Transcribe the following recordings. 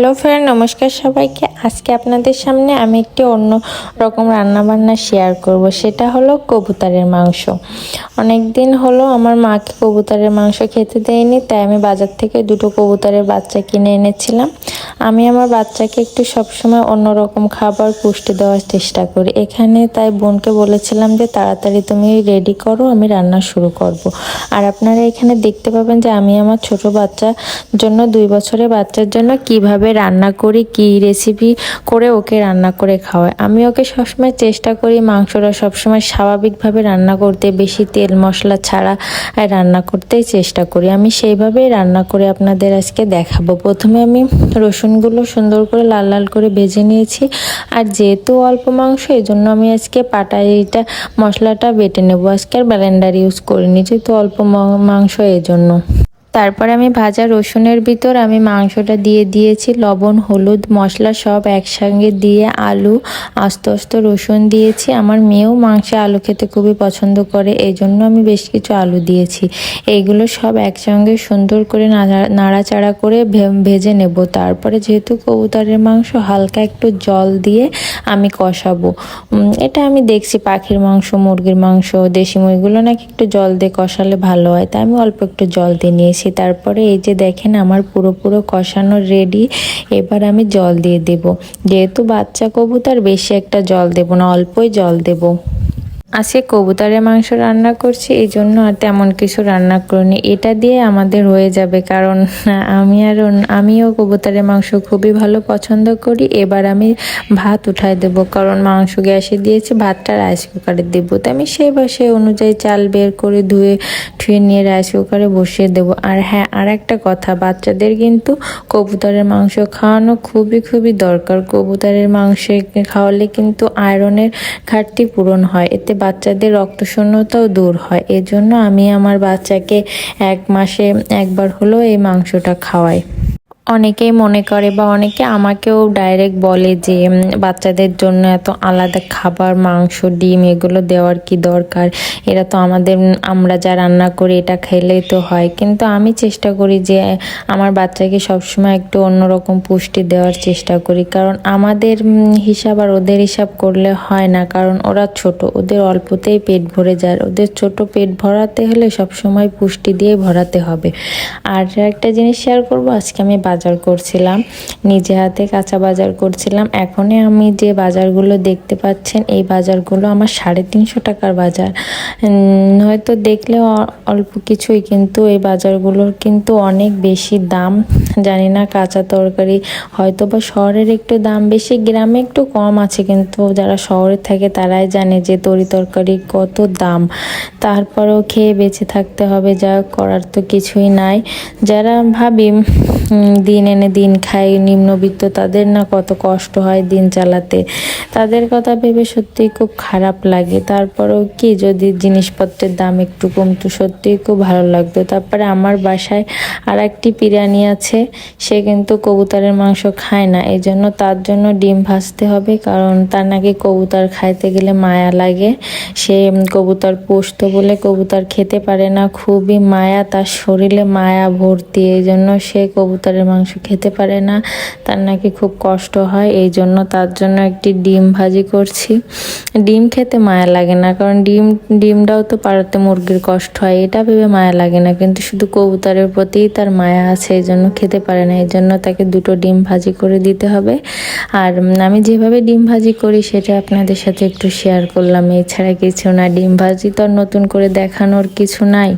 Hello friend নমস্কার সবাইকে। আজকে আপনাদের সামনে আমি একটি অন্য রকম রান্নাবান্না শেয়ার করব। সেটা হলো কবুতারের মাংস। অনেক দিন হলো আমার মাকে কবুতারের মাংস খেতে দেয়নি, তাই আমি বাজার থেকে দুটো কবুতরের বাচ্চা কিনে এনেছিলাম। আমি আমার বাচ্চাকে একটু সবসময় অন্যরকম খাবার পুষ্টি দেওয়ার চেষ্টা করি। এখানে তাই বোনকে বলেছিলাম যে, তাড়াতাড়ি তুমি রেডি করো, আমি রান্না শুরু করব। আর আপনারা এখানে দেখতে পাবেন যে, আমি আমার ছোট বাচ্চার জন্য, দুই বছরের বাচ্চার জন্য কীভাবে রান্না করি, কি রেসিপি করে ওকে রান্না করে খাওয়াই। আমি ওকে সবসময় চেষ্টা করি মাংসটা সবসময় স্বাভাবিকভাবে রান্না করতে, বেশি তেল মশলা ছাড়া রান্না করতেই চেষ্টা করি। আমি সেইভাবেই রান্না করে আপনাদের আজকে দেখাবো। প্রথমে আমি রসুনগুলো সুন্দর করে লাল লাল করে ভেজে নিয়েছি। আর যেহেতু অল্প মাংস এই জন্য আমি আজকে পাটায় এইটা মশলাটা বেটে নেব। আজকে আর ব্যালেন্ডার ইউজ করিনি, যেহেতু অল্প মাংস এই জন্য তারপর আমি ভাজা রসুনের ভিতর আমি মাংসটা দিয়ে দিয়েছি, লবণ, হলুদ, মশলা সব একসঙ্গে দিয়ে আলু, আস্ত আস্ত রসুন দিয়েছি। আমার মেয়েও মাংসে আলু খেতে খুবই পছন্দ করে এই জন্য আমি বেশ কিছু আলু দিয়েছি। এইগুলো সব একসঙ্গে সুন্দর করে নাড়া- নাড়াচাড়া করে ভেজে নেব। তারপরে যেহেতু কবুতরের মাংস, হালকা একটু জল দিয়ে আমি কষাবো। এটা আমি দেখছি পাখির মাংস, মুরগির মাংস, দেশি মুরগিগুলো নাকি একটু জল দিয়ে কষালে ভালো হয়, তাই আমি অল্প একটু জল দিয়ে নিয়েছি। তারপরে এই যে দেখেন আমার পুরোপুরো পুরো কষানো রেডি এবার আমি জল দিয়ে দেব। যেহেতু বাচ্চা কবুতর, বেশি একটা জল দেব না, অল্পই জল দেব। আজকে কবুতরের মাংস রান্না করছি, এই জন্য আর তেমন কিছু রান্না করিনি। এটা দিয়ে আমাদের হয়ে যাবে, কারণ আমি আর আমিও কবুতরের মাংস খুবই ভালো পছন্দ করি। এবার আমি ভাত উঠাই দেব, কারণ মাংস গ্যাসে দিয়েছি, ভাতটা রাইস কুকারে দেবো। তো আমি সেই বসে অনুযায়ী চাল বের করে ধুয়ে ধুয়ে নিয়ে রাইস কুকারে বসিয়ে দেবো। আর হ্যাঁ আর একটা কথা, বাচ্চাদের কিন্তু কবুতরের মাংস খাওয়ানো খুবই খুবই দরকার। কবুতরের মাংস খাওয়ালে কিন্তু আয়রনের ঘাটতি পূরণ হয়। এতে বাচ্চাদের রক্তশূন্যতাও দূর হয়। এজন্য আমি আমার বাচ্চাকে এক মাসে একবার হলেও এই মাংসটা খাওয়াই। অনেকেই মনে করে বা অনেকে আমাকেও ডাইরেক্ট বলে যে বাচ্চাদের জন্য এত আলাদা খাবার, মাংস, ডিম এগুলো দেওয়ার কি দরকার? এরা তো আমাদের আমরা যা রান্না করি এটা খেলেই তো হয়। কিন্তু আমি চেষ্টা করি যে, আমার বাচ্চাকে সবসময় একটু অন্যরকম পুষ্টি দেওয়ার চেষ্টা করি। কারণ আমাদের হিসাব আর ওদের হিসাব করলে হয় না। কারণ ওরা ছোট, ওদের অল্পতেই পেট ভরে যায়। ওদের ছোট পেট ভরাতে হলে সবসময় পুষ্টি দিয়ে ভরাতে হবে। আর একটা জিনিস শেয়ার করব, আজকে আমি বাজার করছিলাম, নিজে হাতে কাঁচা বাজার করছিলাম। এখনই আমি যে বাজারগুলো দেখতে পাচ্ছেন, এই বাজারগুলো আমার সাড়ে তিনশো টাকার বাজার। হয়তো দেখলে অল্প কিছুই, কিন্তু এই বাজারগুলোর কিন্তু অনেক বেশি দাম। জানি না কাঁচা তরকারি হয়তো বা শহরের একটু দাম বেশি, গ্রামে একটু কম আছে, কিন্তু যারা শহরে থাকে তারাই জানে যে তরি তরকারি কত দাম। তারপরেও খেয়ে বেঁচে থাকতে হবে যা করার তো কিছুই নাই। যারা ভাবি দিন এনে দিন খাই, নিম্নবিত্ত তাদের না কত কষ্ট হয় দিন চালাতে। তাদের কথা ভেবে সত্যি খুব খারাপ লাগে। তারপরেও কি যদি জিনিসপত্রের দাম একটু কমতো, সত্যিই খুব ভালো লাগতো। তারপরে আমার বাসায় আর একটি বিরিয়ানি আছে, সে কিন্তু কবুতরের মাংস খায় না। এই জন্য তার জন্য ডিম ভাজতে হবে, কারণ তার নাকি কবুতর খাইতে গেলে মায়া লাগে। সে কবুতর পোষত বলে কবুতর খেতে পারে না। খুবই মায়া, তার শরীরে মায়া ভর্তি। এই জন্য সে কবুতরের মাংস খেতে পারে না, তার নাকি খুব কষ্ট হয়, এই জন্য তার জন্য একটি ডিম ভাজি করছি। ডিম খেতে মায়া লাগে না, কারণ ডিম, ডিমটাও তো পাড়াতে মুরগির কষ্ট হয়, এটা ভেবে মায়া লাগে না, কিন্তু শুধু কবুতরের প্রতিই তার মায়া আছে, এই জন্য খেতে পারে না, এই জন্য তাকে দুটো ডিম ভাজি করে দিতে হবে। আর আমি যেভাবে ডিম ভাজি করি, সেটা আপনাদের সাথে একটু শেয়ার করলাম, এছাড়া কিছু না, ডিম ভাজি তো নতুন করে দেখানোর কিছু নাই।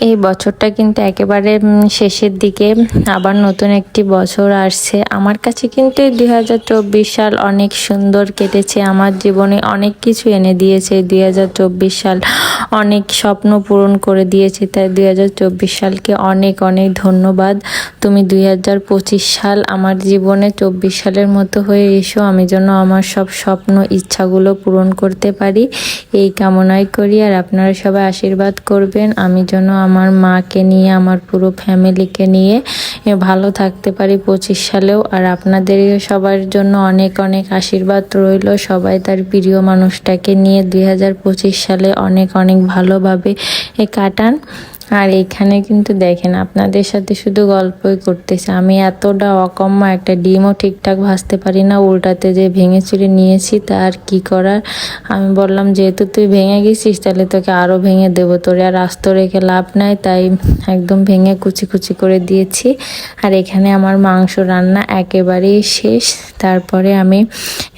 এই বছরটা কিন্তু একেবারে শেষের দিকে। আবার নতুন একটি বছর আসছে। আমার কাছে কিন্তু দুই হাজার চব্বিশ সাল অনেক সুন্দর কেটেছে। আমার জীবনে অনেক কিছু এনে দিয়েছে। দুই হাজার চব্বিশ সাল অনেক স্বপ্ন পূরণ করে দিয়েছে। তাই দুই হাজার চব্বিশ সালকে অনেক অনেক ধন্যবাদ। তুমি দুই হাজার পঁচিশ সাল আমার জীবনে চব্বিশ সালের মতো হয়ে এসো। আমি যেন আমার সব স্বপ্ন, ইচ্ছাগুলো পূরণ করতে পারি। এই কামনাই করি। আর আপনারা সবাই আশীর্বাদ করবেন। আমি যেন আমার মাকে নিয়ে, আমার পুরো ফ্যামিলিকে নিয়ে ভালো থাকতে পারি পঁচিশ সালেও। আর আপনাদের সবার জন্য অনেক অনেক আশীর্বাদ রইল। সবাই তার প্রিয় মানুষটাকে নিয়ে দুই হাজার পঁচিশ সালে অনেক অনেক ভালোভাবে কাটান। আর এখানে কিন্তু দেখেন, আপনাদের সাথে শুধু গল্পই করতেছে। আমি এতটা অকম্য একটা ডিমও ঠিকঠাক ভাজতে পারি না, উল্টাতে যে ভেঙে চুরে নিয়েছি তা আর কি করার? আমি বললাম, যেহেতু তুই ভেঙে গেছিস, তাহলে তোকে আরও ভেঙে দেবো। তোর আর আস্ত রেখে লাভ নাই, তাই একদম ভেঙে কুচি কুচি করে দিয়েছি। আর এখানে আমার মাংস রান্না একেবারেই শেষ। তারপরে আমি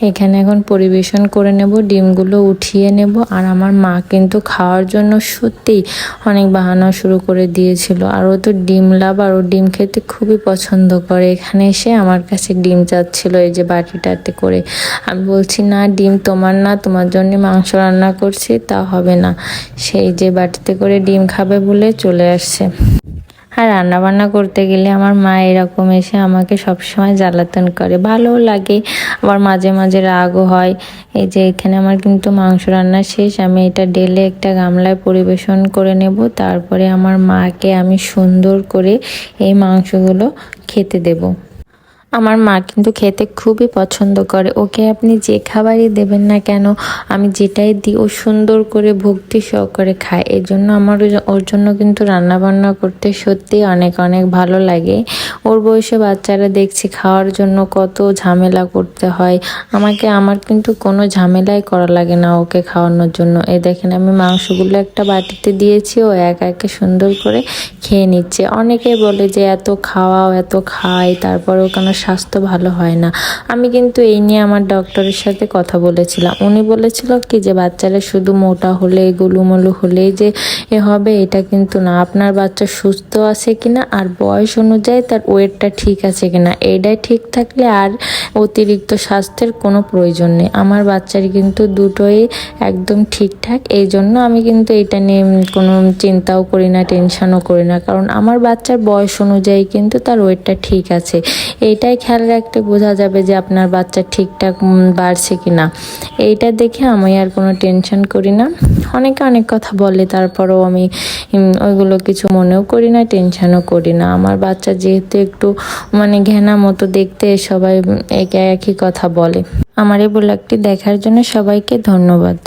এখানে এখন পরিবেশন করে নেব, ডিমগুলো উঠিয়ে নেব। আর আমার মা কিন্তু খাওয়ার জন্য সত্যিই অনেক বাহানা শুরু করে দিয়েছিল। আর ও তো ডিম লাভ, আর ও ডিম খেতে খুবই পছন্দ করে। এখানে এসে আমার কাছে ডিম চাচ্ছিল এই যে বাটিটাতে করে। আমি বলছি, না, ডিম তোমার না, তোমার জন্য মাংস রান্না করছি, তা হবে না। সেই যে বাটিতে করে ডিম খাবে বলে চলে আসছে। আর রান্নাবান্না করতে গেলে আমার মা এরকম এসে আমাকে সবসময় জ্বালাতন করে। ভালোও লাগে, আবার মাঝে মাঝে রাগও হয়। এই যে এখানে আমার কিন্তু মাংস রান্না শেষ, আমি এটা ডেলে একটা গামলায় পরিবেশন করে নেব। তারপরে আমার মাকে আমি সুন্দর করে এই মাংসগুলো খেতে দেবো। আমার মা কিন্তু খেতে খুবই পছন্দ করে। ওকে আপনি যে খাবারই দেবেন না কেন, আমি যেটাই দিই, ও সুন্দর করে ভক্তি সহকারে খায়। এই জন্য আমার ওর জন্য কিন্তু রান্না বান্না করতে সত্যি অনেক অনেক ভালো লাগে। ওর বয়সে বাচ্চারা দেখছি খাওয়ার জন্য কত ঝামেলা করতে হয়। আমাকে, আমার কিন্তু কোনো ঝামেলাই করা লাগে না ওকে খাওয়ানোর জন্য। এই দেখেন, আমি মাংসগুলো একটা বাটিতে দিয়েছি, ও একা একে সুন্দর করে খেয়ে নিচ্ছে। অনেকে বলে যে, এত খাওয়াও, এত খাই, তারপরেও কেন স্বাস্থ্য ভালো হয় না। আমি কিন্তু এই নিয়ে আমার ডক্টরের সাথে কথা বলেছিলাম। উনি বলেছিল কি যে, বাচ্চারা শুধু মোটা হলে, গুলুমুলু হলেই যে এ হবে, এটা কিন্তু না। আপনার বাচ্চা সুস্থ আছে কিনা আর বয়স অনুযায়ী তার ওয়েটটা ঠিক আছে কিনা এইটাই ঠিক থাকলে আর অতিরিক্ত স্বাস্থ্যের কোনো প্রয়োজন নেই। আমার বাচ্চার কিন্তু দুটোই একদম ঠিকঠাক। এই জন্য আমি কিন্তু এটা নিয়ে কোনো চিন্তাও করি না টেনশনও করি না। কারণ আমার বাচ্চার বয়স অনুযায়ী কিন্তু তার ওয়েটটা ঠিক আছে। এইটাই খেয়াল রাখতে বোঝা যাবে যে আপনার বাচ্চা ঠিকঠাক বাড়ছে কি না এইটা দেখে আমি আর কোনো টেনশন করি না। অনেকে অনেক কথা বলে, তারপরেও আমি ওইগুলো কিছু মনেও করি না, টেনশনও করি না। আমার বাচ্চা যেহেতু একটু মানে ঘেনা মতো দেখতে, সবাই একে একই কথা বলে। আমার এই ব্লগটি দেখার জন্য সবাইকে ধন্যবাদ।